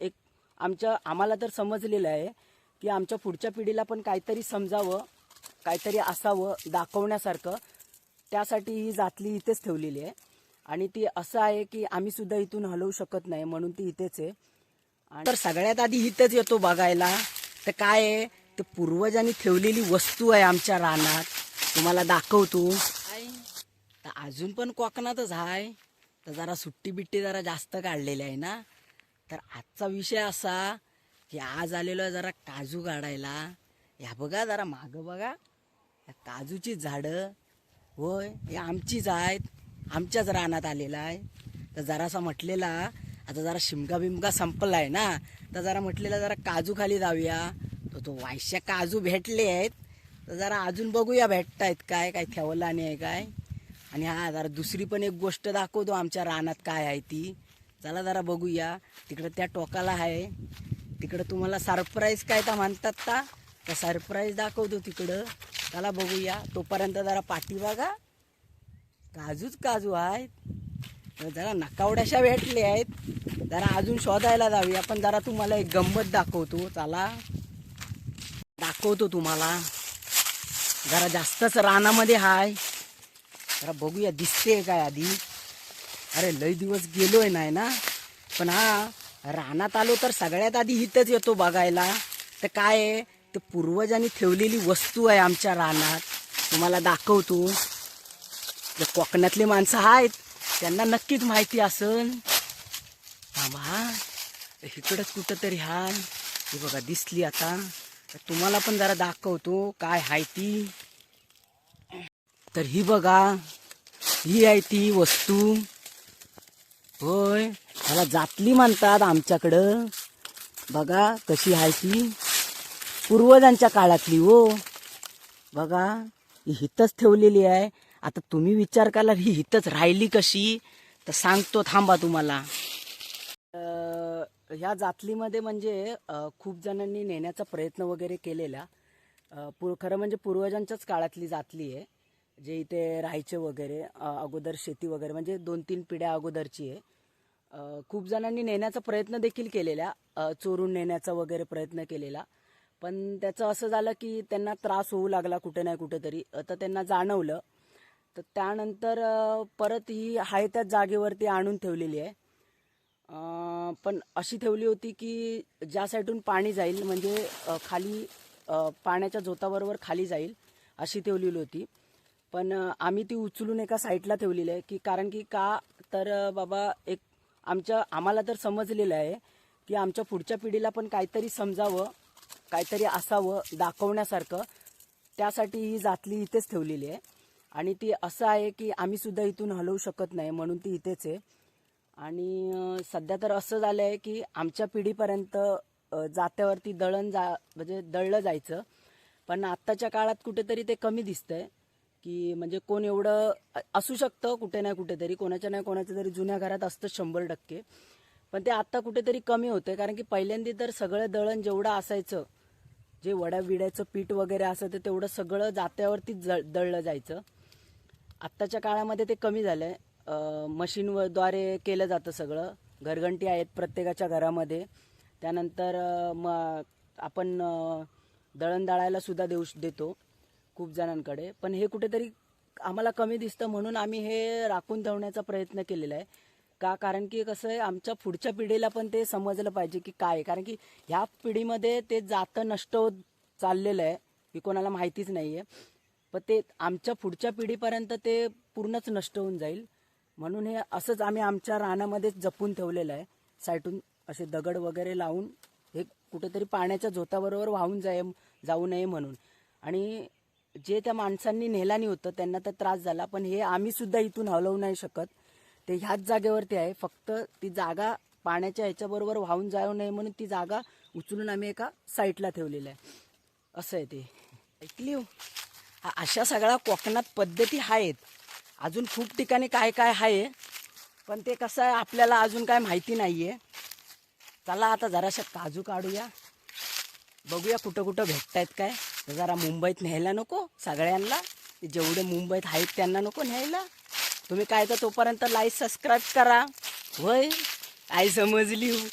एक आमच्या आम्हाला तर समजलेलं आहे की आमच्या पुढच्या पिढीला पण काहीतरी समजावं काहीतरी असावं दाखवण्यासारखं. त्यासाठी ही जातली इथेच ठेवलेली आहे. आणि ती असं आहे की आम्ही सुद्धा इथून हलवू शकत नाही म्हणून ती इथेच आहे. आणि तर सगळ्यात आधी इथेच येतो बघायला. तर काय आहे? ते पूर्वजांनी ठेवलेली वस्तू आहे आमच्या रानात. तुम्हाला दाखवतो. तर अजून पण कोकणातच आहे. तर जरा सुट्टी बिट्टी जरा जास्त काढलेली आहे ना. तर आजचा विषय असा की आज आलेलो आहे जरा काजू काढायला ह्या बघा जरा मागं बघा. या काजूची झाडं होय हे आमचीच आहेत. आमच्याच रानात आलेला आहे. तर जरासा म्हटलेला आता जरा शिमगा बिमगा संपला आहे ना. तर जरा म्हटलेला जरा काजू खाली जाऊया. तर तो वायशा काजू भेटले आहेत. तर जरा अजून बघूया भेटतायत काय काय ठेवलं नाही आहे काय. आणि हा जरा दुसरी पण एक गोष्ट दाखवतो आमच्या रानात काय आहे ती. चला जरा बघूया. तिकडं त्या टोकाला आहे. तिकडं तुम्हाला सरप्राईज काय तर म्हणतात का तर सरप्राईज दाखवतो तिकडं. चला बघूया. तोपर्यंत जरा पाठी बघा. काजूच काजू आहेत. जरा नकावड्याशा भेटले आहेत. जरा अजून शोधायला जाऊया. पण जरा तुम्हाला एक गंमत दाखवतो. चला. दाखवतो तुम्हाला. जरा जास्तच रानामध्ये हाय. जरा बघूया दिसते काय आधी? अरे लय दिवस गेलोय नाही ना? पण हा रानात आलो तर सगळ्यात आधी इथंच येतो बघायला. तर काय आहे? ते पूर्वजांनी ठेवलेली वस्तू आहे आमच्या रानात. तुम्हाला दाखवतो. जे कोकणातले माणसं आहेत. त्यांना नक्कीच माहिती असन. थांबा इकडंच कुठं तरी हाय हे बघा दिसली आता. तर तुम्हाला पण जरा दाखवतो काय हाय ती. तर ही बघा. ही आहे ती वस्तू. होय त्याला जातली म्हणतात आमच्याकडं. बघा कशी आहे ती. पूर्वजांच्या काळातली हो. बघा ही हितच ठेवलेली आहे. आता तुम्ही विचार करा ही हितच राहिली कशी? तर सांगतो थांबा तुम्हाला. ह्या जातलीमध्ये म्हणजे खूप जणांनी नेण्याचा प्रयत्न वगैरे केलेला. अं, पूर खरं म्हणजे पूर्वजांच्याच काळातली जातली आहे जे इथे राहायचे वगैरे अगोदर शेती वगैरे म्हणजे दोन तीन पिढ्या अगोदरची आहे. खूप जणांनी नेण्याचा प्रयत्न देखील केलेला चोरून नेण्याचा वगैरे प्रयत्न केलेला. पण त्याचं असं झालं की त्यांना त्रास होऊ लागला कुठे नाही कुठेतरी. तर त्यांना जाणवलं. तर त्यानंतर परत ही आहे त्याच जागेवरती आणून ठेवलेली आहे. पण अशी ठेवली होती की ज्या साईडून पाणी जाईल म्हणजे खाली पाण्याच्या झोताबरोबर खाली जाईल अशी ठेवलेली होती. पण आम्ही ती उचलून एका साईडला ठेवलेली आहे की कारण की का तर बाबा एक आमच्या आम्हाला तर समजलेलं आहे की आमच्या पुढच्या पिढीला पण काहीतरी समजावं काहीतरी असावं दाखवण्यासारखं. त्यासाठी ही जातली इथेच ठेवलेली आहे. आणि ती असं आहे की आम्ही सुद्धा इथून हलवू शकत नाही म्हणून ती इथेच आहे. आणि सध्या तर असं झालं आहे की आमच्या पिढीपर्यंत जात्यावरती दळण जा म्हणजे दळलं जायचं. पण आत्ताच्या काळात कुठेतरी ते कमी दिसतंय. की म्हणजे कोण एवढं असू शकतं कुठे नाही कुठेतरी कोणाच्या नाही कोणाच्या तरी जुन्या घरात असतं शंभर टक्के. पण ते आत्ता कुठेतरी कमी होतंय कारण की पहिल्यांदा तर सगळं दळण जेवढं असायचं जे वड्या विड्याचं पीठ वगैरे असायचं तेवढं सगळं जात्यावरतीच जळ दळलं जायचं. आत्ताच्या काळामध्ये ते कमी झालं आहे मशीनद्वारे केलं जातं सगळं. घरघंटी आहेत प्रत्येकाच्या घरामध्ये. त्यानंतर मग म आपण दळण दळायला सुद्धा देऊ देतो. खूप जणांकडे. पण हे कुठेतरी आम्हाला कमी दिसतं म्हणून आम्ही हे राखून ठेवण्याचा प्रयत्न केलेला आहे. का? कारण की कसं आहे आमच्या पुढच्या पिढीला पण ते समजलं पाहिजे की काय आहे. कारण की ह्या पिढीमध्ये ते जातं नष्ट होत चाललेलं आहे की कोणाला माहितीच नाही आहे पण ते आमच्या पुढच्या पिढीपर्यंत ते पूर्णच नष्ट होऊन जाईल. म्हणून हे असंच आम्ही आमच्या रानामध्ये जपून ठेवलेलं आहे. साईटून असे दगड वगैरे लावून हे कुठेतरी पाण्याच्या झोताबरोबर वाहून जाय जाऊ नये म्हणून. आणि जे त्या माणसांनी नेहलानी होतं त्यांना तर त्रास झाला. पण हे आम्ही सुद्धा इथून हलवू नाही शकत. ते ह्याच जागेवरती आहे. फक्त ती जागा पाण्याच्या ह्याच्याबरोबर वाहून जाऊ नये म्हणून ती जागा उचलून आम्ही एका साईडला ठेवलेलं आहे. असं आहे ते. ऐकली हो? हा, अशा सगळ्या कोकणात पद्धती आहेत. अजून खूप ठिकाणी काय काय आहे पण ते कसं आहे आपल्याला अजून काय माहिती नाही आहे चला आता जराशा काजू काढूया. बघूया कुठं कुठं भेटतायत काय. तर जरा मुंबईत न्यायला नको सगळ्यांना. जेवढे मुंबईत आहेत त्यांना नको न्यायला. तुम्ही काय तर तोपर्यंत लाईक सबस्क्राईब करा. होय? आई समजली हो.